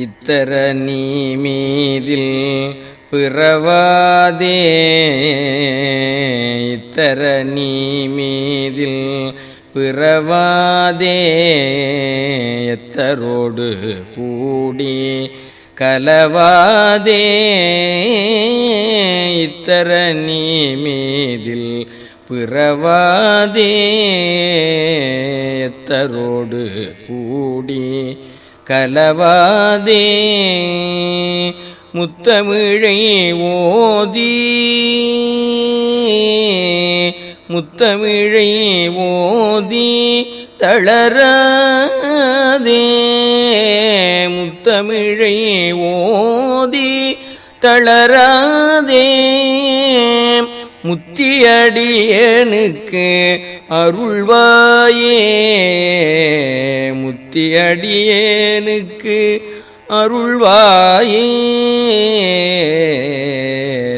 இத்தர நீ மீதில் பிறவாதே. இத்தர நீ மீதில் பிறவாதே. எத்தரோடு கூடி கலவாதே. இத்தர நீ மீதில் பிறவாதே. எத்தரோடு கலவாதே. முத்தமிழை ஓதி. முத்தமிழை ஓதி தளராதே. முத்தமிழை ஓதி தளராதே. முத்தியடியனுக்கு அருள்வாயே. முத்தியடியேனுக்கு அருள்வாயே.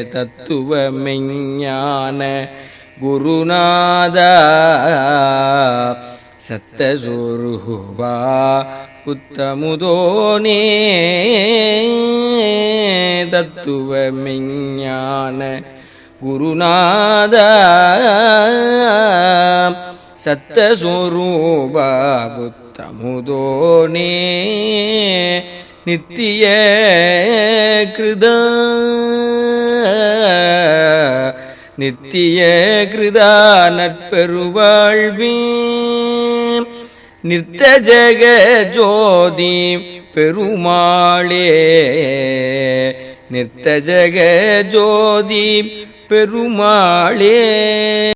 தத்துவ மெஞ்ஞான குருநாதா. சத்தசுருபா புத்தமுதோனே. தத்துவ மெஞ்ஞான குருநாதா. சத்தஸ்வரூபா புத்தமுதோனே நித்திய கிருத. நித்திய கிருதா நட்பெருவாழ்வே நித்த ஜெக ஜோதி பெருமாளே. நித்த ஜெக ஜோதி பெருமாளே.